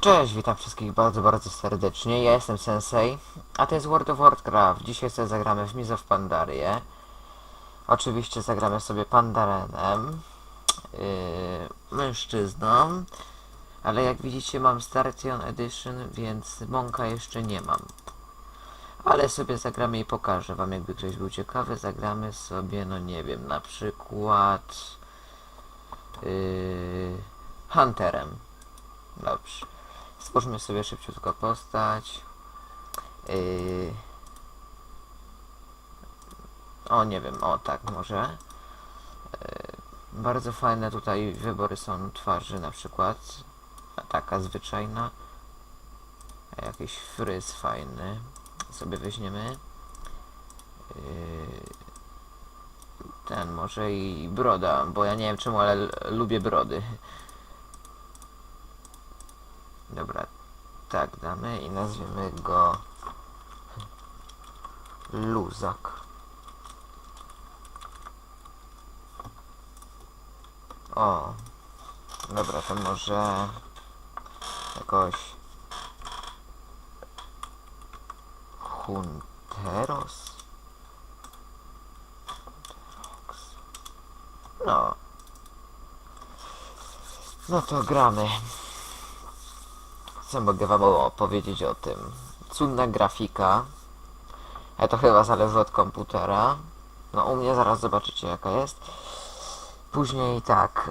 Cześć, witam wszystkich bardzo, bardzo serdecznie. Ja jestem Sensei, a to jest World of Warcraft. Dzisiaj sobie zagramy w Mizo w Pandarię. Oczywiście zagramy sobie Pandarenem, yy, mężczyzną, ale jak widzicie mam Startion Edition, więc Monka jeszcze nie mam. Ale sobie zagramy i pokażę wam, jakby ktoś był ciekawy. Zagramy sobie, no nie wiem, na przykład yy, Hunterem. Dobrze. Stwórzmy sobie szybciutko postać. Yy... O, nie wiem, o tak może. Yy... Bardzo fajne tutaj wybory są twarzy na przykład. Taka zwyczajna. Jakiś fryz fajny. Sobie weźmiemy. Yy... Ten może i broda, bo ja nie wiem czemu, ale lubię brody. Dobra, damy i nazwiemy go Luzak. O, dobra, to może jakoś Hunteros? No. No to gramy. Co mogę wam opowiedzieć o tym? Cudna grafika. Ale to chyba zależy od komputera. No u mnie zaraz zobaczycie jaka jest. Później tak,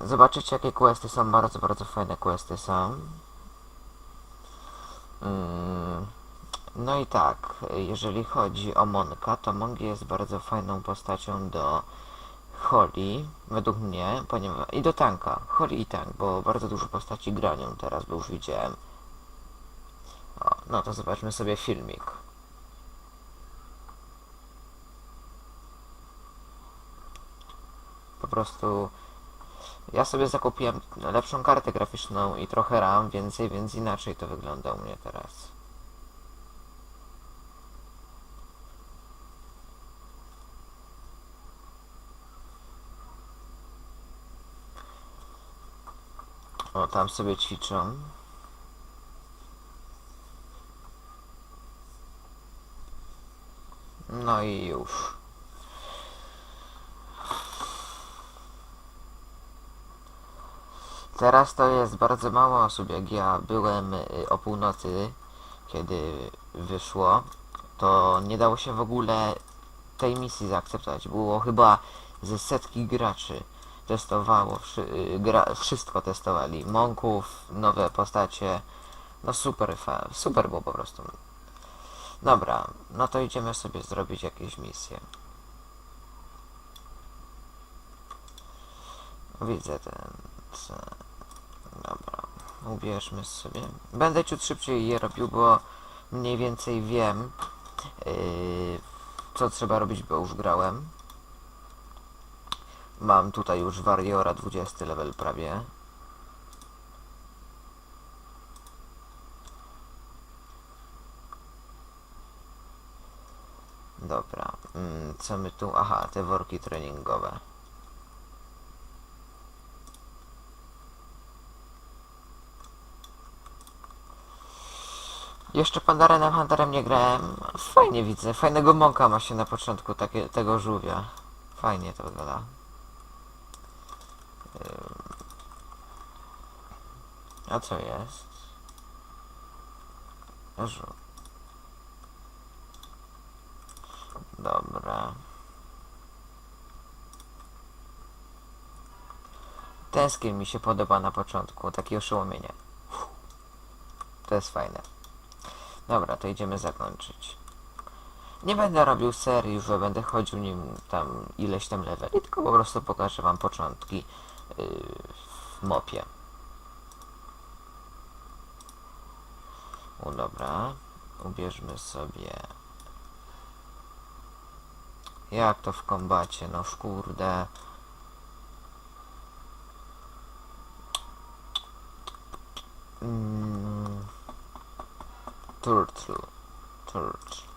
yy, zobaczycie jakie questy są, bardzo, bardzo fajne questy są. Mm, no i tak, jeżeli chodzi o Monka, to Monk jest bardzo fajną postacią do Holly, według mnie, ponieważ i do tanka, Holly i tank, bo bardzo dużo postaci granią teraz, bo już widziałem. O, no to zobaczmy sobie filmik. Po prostu ja sobie zakupiłem lepszą kartę graficzną i trochę RAM więcej, więc inaczej to wygląda u mnie teraz. O, tam sobie ćwiczą. No i już. Teraz to jest bardzo mało osób, jak ja byłem y, o północy, kiedy wyszło, to nie dało się w ogóle tej misji zaakceptować. Było chyba ze setki graczy testowało, y, gra, wszystko testowali. Monków, nowe postacie. No super, super było po prostu. Dobra, no to idziemy sobie zrobić jakieś misje. Widzę ten... Dobra, ubierzmy sobie. Będę ciut szybciej je robił, bo mniej więcej wiem, yy, co trzeba robić, bo już grałem. Mam tutaj już Warriora 20 level prawie. Dobra, mm, co my tu? Aha, te worki treningowe. Jeszcze Pandarenem Hunterem nie grałem. Fajnie widzę, fajnego mąka ma się na początku takie, tego żółwia. Fajnie to wygląda. A co jest? Żół. Dobra. Ten mi się podoba na początku, takie oszołomienie. To jest fajne. Dobra, to idziemy zakończyć. Nie będę robił serii, że będę chodził nim tam ileś tam leveli, tylko po prostu pokażę wam początki mopie. O dobra, ubierzmy sobie jak to w kombacie, no kurde. Mm. Turtle. Turtle.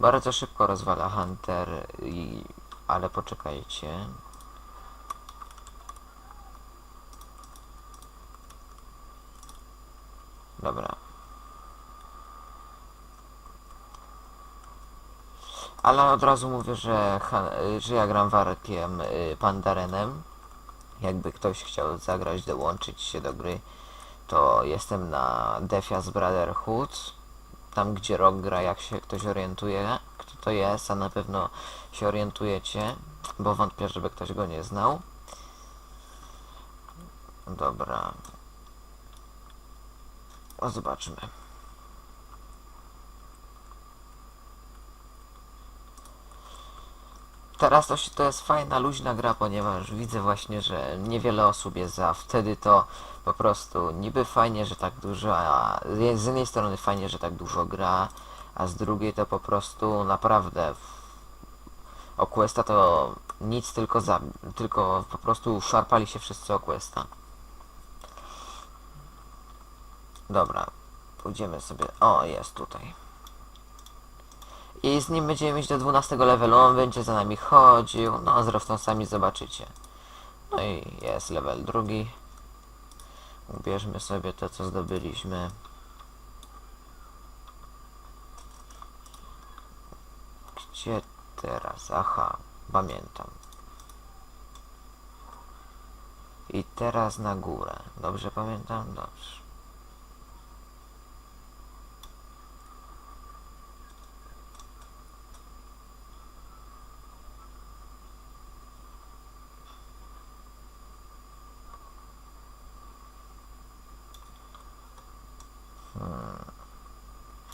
Bardzo szybko rozwala Hunter i ale poczekajcie. Dobra. Ale od razu mówię, że, że ja gram Warkiem y, Pandarenem. Jakby ktoś chciał zagrać, dołączyć się do gry, to jestem na Defias Brotherhood. Tam gdzie Rock gra, jak się ktoś orientuje, kto to jest, a na pewno się orientujecie, bo wątpię, żeby ktoś go nie znał. Dobra. O, zobaczmy. Teraz to, się, to jest fajna, luźna gra, ponieważ widzę właśnie, że niewiele osób jest za. Wtedy to po prostu niby fajnie, że tak dużo, a z jednej strony fajnie, że tak dużo gra, a z drugiej to po prostu naprawdę o Questa to nic, tylko za, tylko po prostu szarpali się wszyscy o Questa. Dobra, pójdziemy sobie. O, jest tutaj. I z nim będziemy mieć do 12 levelu, on będzie za nami chodził, no zresztą sami zobaczycie. No i jest level drugi. Ubierzmy sobie to, co zdobyliśmy. Gdzie teraz? Aha, pamiętam. I teraz na górę. Dobrze pamiętam? Dobrze.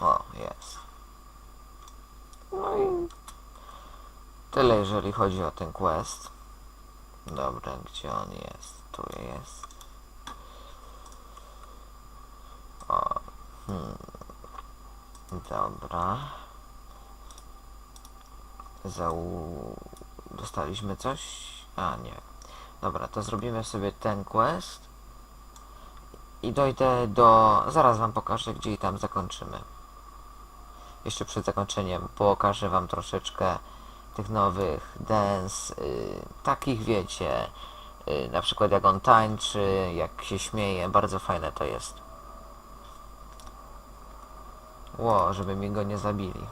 O, jest. No i tyle, jeżeli chodzi o ten quest. Dobra, gdzie on jest? Tu jest. O, hmm. Dobra. Zau... Dostaliśmy coś? A, nie. Dobra, to zrobimy sobie ten quest. I dojdę do... Zaraz wam pokażę, gdzie i tam zakończymy. Jeszcze przed zakończeniem pokażę wam troszeczkę tych nowych dance, y, takich wiecie, y, na przykład jak on tańczy, jak się śmieje, bardzo fajne to jest. Ło, żeby mi go nie zabili.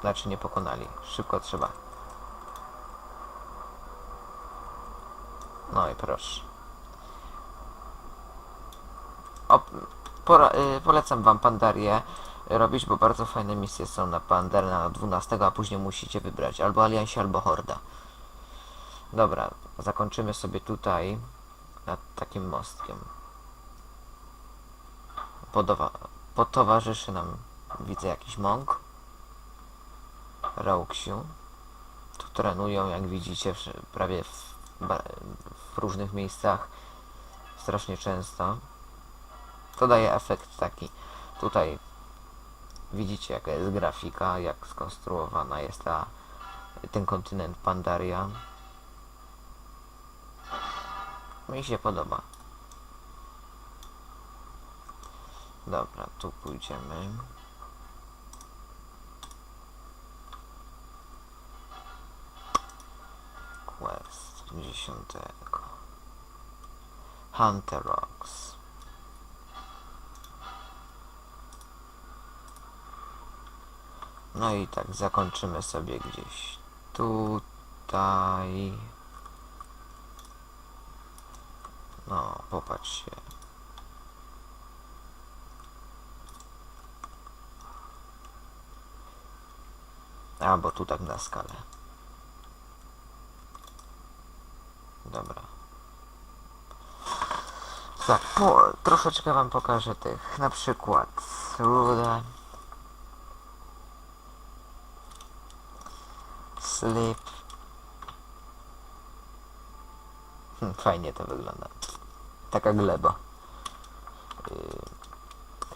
Znaczy nie pokonali. Szybko trzeba. No i proszę. O, pora, y, polecam wam Pandarię robić, bo bardzo fajne misje są na Pandarę na 12, a później musicie wybrać albo Aliansie, albo Horda. Dobra, zakończymy sobie tutaj nad takim mostkiem. Podowa potowarzyszy nam, widzę, jakiś mąk. Rauksiu. Tu trenują, jak widzicie, w, prawie w, w różnych miejscach. Strasznie często. To daje efekt taki. Tutaj widzicie jaka jest grafika, jak skonstruowana jest ta, ten kontynent Pandaria. Mi się podoba. Dobra, tu pójdziemy. Quest 10. Hunter Rocks. No i tak zakończymy sobie gdzieś tutaj. No, popatrzcie. A, bo tu tak na skalę. Dobra. Tak, po, troszeczkę wam pokażę tych, na przykład rudę. Sleep. Hm, Fajnie to wygląda. Taka gleba. Yy,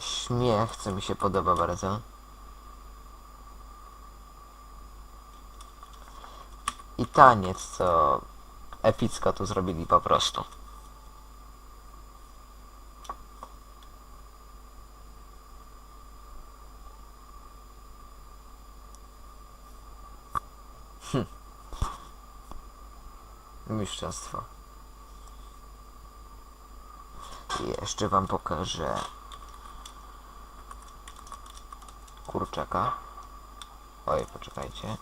śmiech, co mi się podoba bardzo. I taniec, co epicko tu zrobili po prostu. Mistrzostwo. I jeszcze wam pokażę kurczaka. Oj, poczekajcie.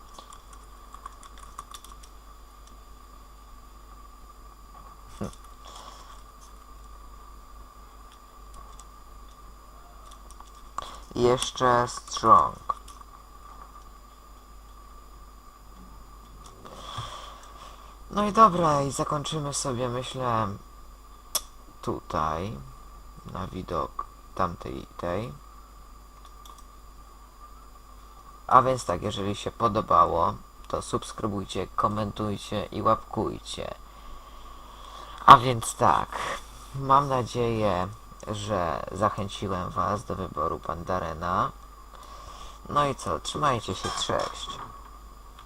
Jeszcze strong. No i dobra, i zakończymy sobie, myślę, tutaj, na widok tamtej tej. A więc tak, jeżeli się podobało, to subskrybujcie, komentujcie i łapkujcie. A więc tak, mam nadzieję, że zachęciłem Was do wyboru Pandarena. No i co, trzymajcie się, cześć.